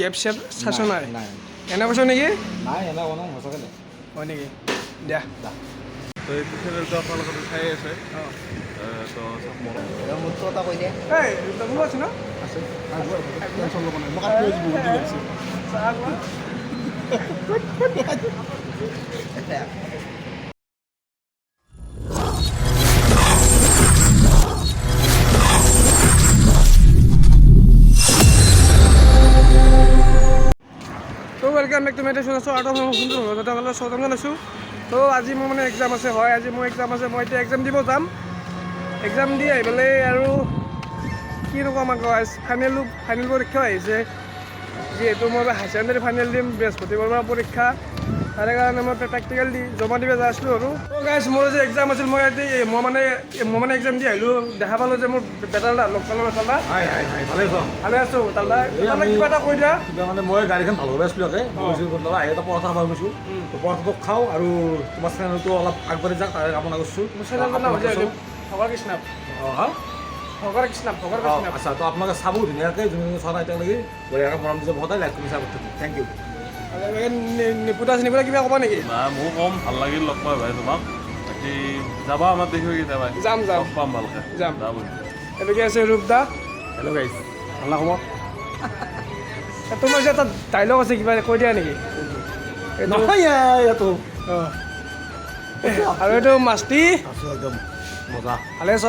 চেপ চেপ চাইছ নাই নাই এনে কৈছ নেকি? নাই এনে কোনো? সঁচাকৈ হয় নেকি? দিয়া। তো এইটো চেনেলটো আপোনালোকে চাই আছে। তো মোৰটো এটা কৈ দিয়ে এই তমলো আছে ন? আছে। নাই বহুত দিন আছে ৱেলকাম বেক টু মেডিটেশ্যন আছোঁ আৰ্ট অফ সুন্দৰ ভগতসকলৰ স্বাগতম আছোঁ তো আজি মোৰ মানে এক্সাম আছে, হয়, আজি মোৰ এক্সাম আছে, মই এতিয়া এক্সাম দিব যাম। এক্সাম দি আহি পেলাই আৰু কিনো ক'ম আকৌ ফাইনেল ফাইনেল পৰীক্ষাও আহিছে। যিহেতু মই হায়াৰ ছেকেণ্ডেৰী ফাইনেল দিম, বৃহস্পতিবাৰৰ পৰা পৰীক্ষা। তাৰে কাৰণে মই প্ৰেক্টিকেল দি জমা দিব যাই আছিলোঁ আৰু। তো মোৰ যে এক্সাম আছিল মই আজি মই মানে মই মানে এক্সাম দি আহিলোঁ। দেখা পালোঁ যে মোৰ বেটালদা লগ পালোঁ হাই ভালে আছোঁ? এই কিবা এটা কৈ দিয়া। কিবা মানে মই গাড়ীখন ভালো কৰি আছিলোঁ ইয়াতে। দাদা আহি এটা পৰঠা খাব গৈছোঁ পৰঠাটো খাওঁ আৰু তোমাৰ চেনেলটো অলপ আগবাঢ়ি যাওক তাৰে কামনা কৰিছোঁ। ভগৰ কৃষ্ণ হা? ভগৰ কৃষ্ণ ভগৰ কৃষ্ণ আচ্ছা তো আপোনালোকে চাব ধুনীয়াকৈ চোৱা নাই এতিয়ালৈকে বঢ়িয়াকৈ মৰম দিছে সদায় লাইক কৰি চাব থেংক ইউ নিপুতা চিনিপুতা কিবা ক'বা নেকি? না মোৰ কম ভালো লাগিল লগ পাই ভাই তোমাক। বাকী যাবা আমাৰ দেখি কেতিয়াবা যাম, যাম। লগ পাম ভালকৈ। যাম। যাব এদিকে আছে ৰূপদা? হেল্ল' গাইজ ভালো খবৰ এ, তোমাৰ যে এটা ডাইলগ আছে কিবা কৈ দিয়া নেকি? নহয় ইয়াতো অঁ। আৰু এইটো মাষ্টি আছোঁ একদম। মজা ভালে আছ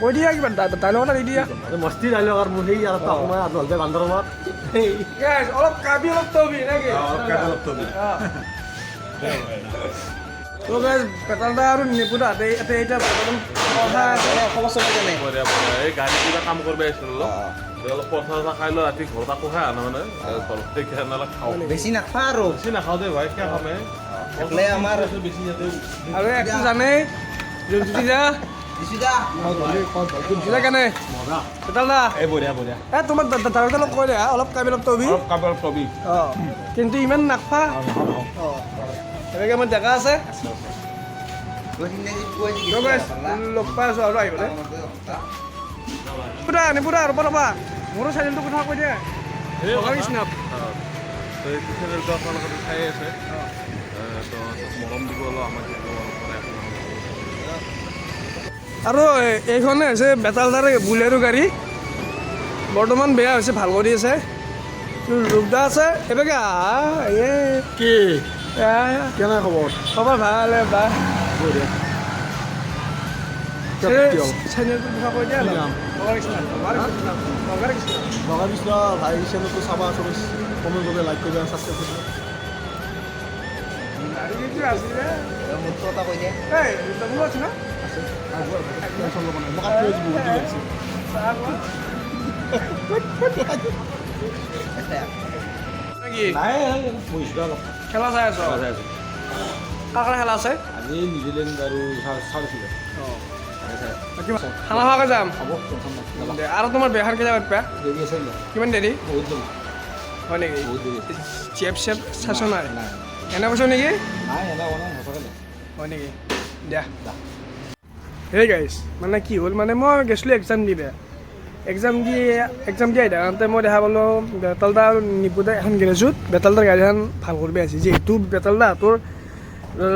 কৈ দিয়া কিবা ডাইলগ এটা দি দিয়া মস্তি ডাইলগ আৰু মোৰ সেই আৰু সময় আৰু নহ'লে বান্দৰমাত সেই অলপ কাবি অলপ তবি নেকি অলপ কাবি, তবি। তো গাইজ পেটালদা আৰু ইয়াতে এতিয়া বৰ্তমান কথা খবৰ চবৰ কেনে এই গাড়ী কিবা কাম কৰিব আহিছিলোঁ অলপ অলপ পৰঠা চৰঠা খাই লৈ ৰাতি ঘৰত আকৌ খাই আনা মানে ঘৰত সেইকাৰণে অলপ খাওঁ বেছি নাখা আৰু বেছি নাখাওঁ দেই ভাই কিয় খামে আমাৰ আৰু একটো জানেই যোনজুতি যা যোনজুতি যা কেনে? মজা। পেটালদা এই বঢ়িয়া বঢ়িয়া। এ তোমাৰ দাদা অলপ কৈ দে অলপ কাবি অলপ তবি অলপ অলপ কবি অঁ কিন্তু ইমান নাখা অঁ এনেকৈ মোৰ ডেকা আছে। লগ পাই আছোঁ আৰু আহিবলৈ। পুৰা নিপুৰা ৰ'বা ৰ'বা। মোৰো চেনেলটোৰ কথা কৈ দিয়া। চাই আছে। চব মৰম দিব অলপ আমাক আৰু এইখনে হৈছে বেতালদাৰ বুলেৰো গাড়ী। বৰ্তমান বেয়া হৈছে ভালো কৰি আছে। ৰূপদা আছে আহা এ কি? কেনে খবৰ? খবৰ ভালো বা। কথা কৃষ্ণ ভাই চেনেলটো চাবা চবে কমেণ্ট কৰিবা লাইক কৰিবা ছাবস্ক্ৰাইব কৰিবা আৰু কি কি আছিলে মোৰটো এটা কৈ দিয়ে। এই তমলো আছে ন? খেলা চাই আছ কাৰ কাৰ খেলা আছে আজি নিউজিলেণ্ড আৰু চাউথ খানা খোৱাকৈ যাম আৰু তোমাৰ বেহাৰ কেতিয়া আছে কিমান দেৰি হয় নেকি চেপ চেপ চাইছ নাই এনে কৈছ নেকি হয় নেকি দিয়া সেই গাইছ মানে কি হ'ল মানে মই গৈছিলোঁ এক্সাম দিবে। এক্সাম দি এক্সাম দি আহি থাকোঁতে মই দেখা পালোঁ বেতালদা নিপুদা এখন গেৰেজত বেতালদাৰ গাড়ীখন ভালো কৰিব আছে যিহেতু বেতালদা হাতৰ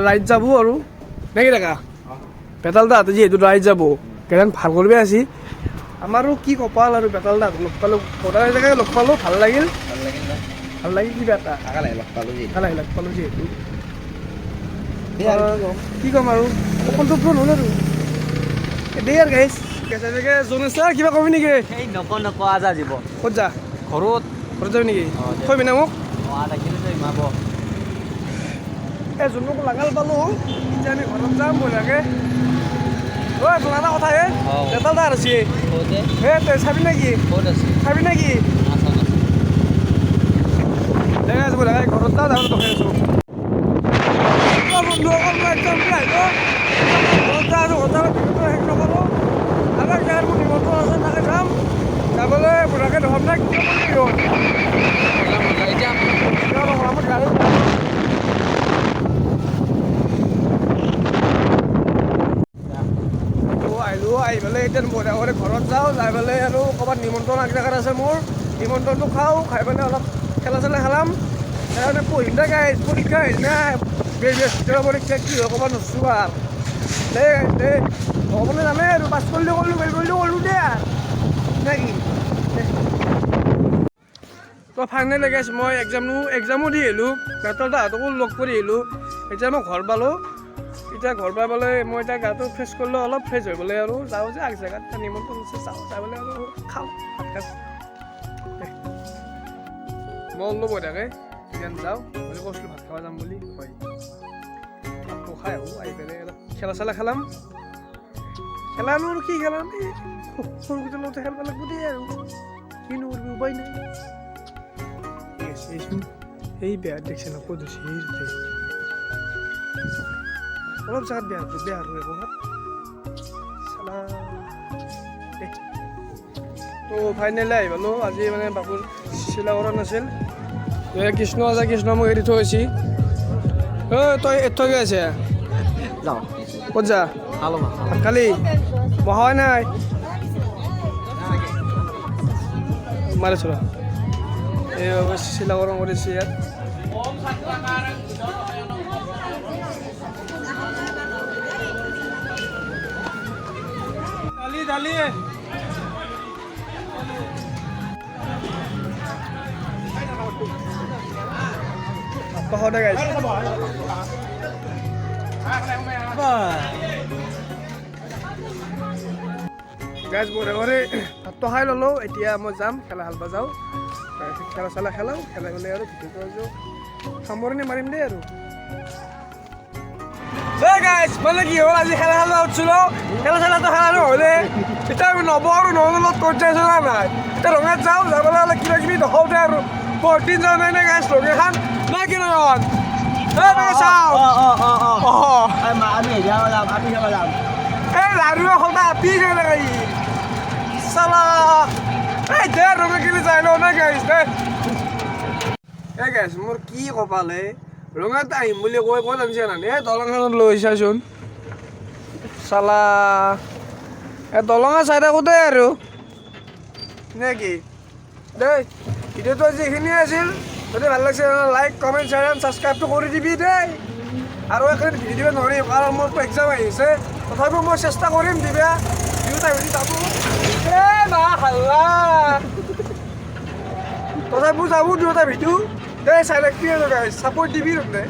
ৰাইড যাব আৰু। নে কি দেখা বেতালদা হাতে যিহেতু ৰাইড যাব। গাড়ীখন ভালো কৰিব আছে আমাৰো কি কপাল আৰু বেতালদা হাতক লগ পালোঁ সদায় জেগাই লগ পালোঁ ভালো লাগিল। ভালো লাগিল কিবা এটা। লাগে পালোঁ যি। ভালো আহিল লগ পালোঁ যিহেতু কি ক'ম? আৰু? অকলটো ফোন হ'ল আৰু। আৰু গাইছ তেনেকৈ জোনেশ ছাৰ কিবা কবি নেকি এই নকওঁ নকওঁ আজা যাব ক'ত যা ঘৰত ঘৰত যাবি নেকি থৈ না মোক ইমাব এই জোনক লাগাল পালোঁ এতিয়া আমি ঘৰত যাম বঢ়িয়াকৈ ঐ এটা কথা হে অঁ। দেতাল দা আছে হে তই চাবি নেকি আছে চাবি নেকি আছা আছা দেখা আছে বঢ়িয়াকৈ ঘৰত যাওঁ যাওঁ দেখাই ঘৰত যাওঁ আৰু যাওঁ শেষ নকৰোঁ আৰু ইয়াৰ মোৰ নিমন্ত্ৰণ আছে তাকে যাম যাবলৈ বঢ়িয়াকৈ ধৰম নাই এতিয়া আমার গাড়ি আহিলোঁ আহি পেলাই এতিয়া বঢ়িয়া কৰি ঘৰত যাওঁ যাই পেলাই আৰু ক'ৰবাত নিমন্ত্ৰণ আগ জেগাত আছে মোৰ নিমন্ত্ৰণটো খাওঁ খাই পেলাই অলপ খেলা চেলা খেলাম সেইকাৰণে পঢ়িম দে গাই পৰীক্ষা আহিল না বৃহস্পতিবাৰ পৰীক্ষা কি হয় ক'ব নোৱাৰছোঁ আৰু দে দে ভগৱানে জানে আৰু পাছ কৰিলেও কৰিলোঁ ফেইল কৰিলেও কৰিলোঁ দে আৰু নে কি তো ফাইনেল গেছ মই এক্সামো এক্সামো দি আহিলোঁ। সিহঁতৰ তাহাঁতকো লগ কৰি আহিলোঁ। এতিয়া মই ঘৰ পালোঁ। এতিয়া ঘৰ পাই পেলাই মই এতিয়া গাটো ফ্ৰেছ কৰিলোঁ, অলপ ফ্ৰেছ হৈ পেলাই আৰু যাওঁ যে আগ জেগাত নিমন্ত্ৰণ আছে, যাওঁ, যাই পেলাই আৰু খাওঁ। ভাত সাজ মই অলপ হৈ থাকে এতিয়া যাওঁ বুলি কৈছিলোঁ ভাত খাব যাম বুলি, হয়। ভাতটো খাই আহোঁ, আহি পেলাই অলপ খেলা চেলা খেলাম। খেলানো আৰু কি খেলাম, এই সৰুকেইটা লগতে খেলিব লাগিব দেই আৰু। কিনো কৰিবি, উপায় নাই। এই বেয়া দেখছে না ক'ত হৈছে, এই তাতে অলপ জেগাত বেয়া বেয়া আৰু একো চালা। তো ফাইনেলি আহি পালোঁ আজি মানে বাবুৰ চিলা কৰা নাছিল। কৃষ্ণ আছে কৃষ্ণ মোক এৰি থৈ গৈছি ঐ তই এৰি থৈ গৈ আছে? যাওঁ। ক'ত যা? খালো ভাত ভাত নাই। মাৰিছোঁ ৰ। এই অৱশ্যে চিলা গৰম কৰিছে ইয়াত। দালি দালি। সদায় গাইছে। গাছ বৰে বৰে খাই ল'লোঁ, এতিয়া মই যাম, খেলা যাওঁ তাৰপিছত খেলা চেলা খেলাওঁ, খেলাই পেলাই আৰু ভিডিঅ'টো আছো। সামৰণি মাৰিম দেই আৰু। গাইছ মানে কি হ'ল, আজি খেলা খেলা উঠিছিলোঁ খেলা চেলাটো খেলা নহ'লে। এতিয়া আমি নব আৰু নহ'লে লগত ক'ত যাইছোঁ না নাই? এতিয়া ৰঙাত যাওঁ পেলাই অলপ কিবা কিবি দেখাওঁতে আৰু। বহুত দিন যোৱা নাই নে গাইছ ৰঙা কি এই চাওঁ অঁ অঁ অঁ অঁ অঁ হেৰিয়া যাম আমি যাব যাম এই লাৰু সদা আপি গেলে গাই চালা এই দে ৰঙা কিনি যাই লওঁ নে গাইছ দে এই মোৰ কি কপালে ৰঙাত আহিম বুলি কৈ ক'ত আনিছে নানি এই দলংখনত লৈ চাচোন চালা এই দলঙৰ চাই থাকোঁতে আৰু নে কি দেই ভিডিঅ'টো আজি এইখিনিয়ে আছিল যদি ভালো লাগছে লাইক কমেণ্ট শেয়ার এণ্ড ছাবস্ক্ৰাইবটো কৰি দিবি দেই। আৰু এখন ভিডিঅ' নোৱাৰিম কাৰণ মোৰতো এক্সাম আহিছে তথাপিও মই চেষ্টা কৰিম, দিবা। দুয়োটা ভিডিঅ' যাব। এ মা হাল্লা তথাপিও যাব দুয়োটা ভিডিঅ' দেই চাই গাইছ ছাপৰ্ট দিবি তহঁতে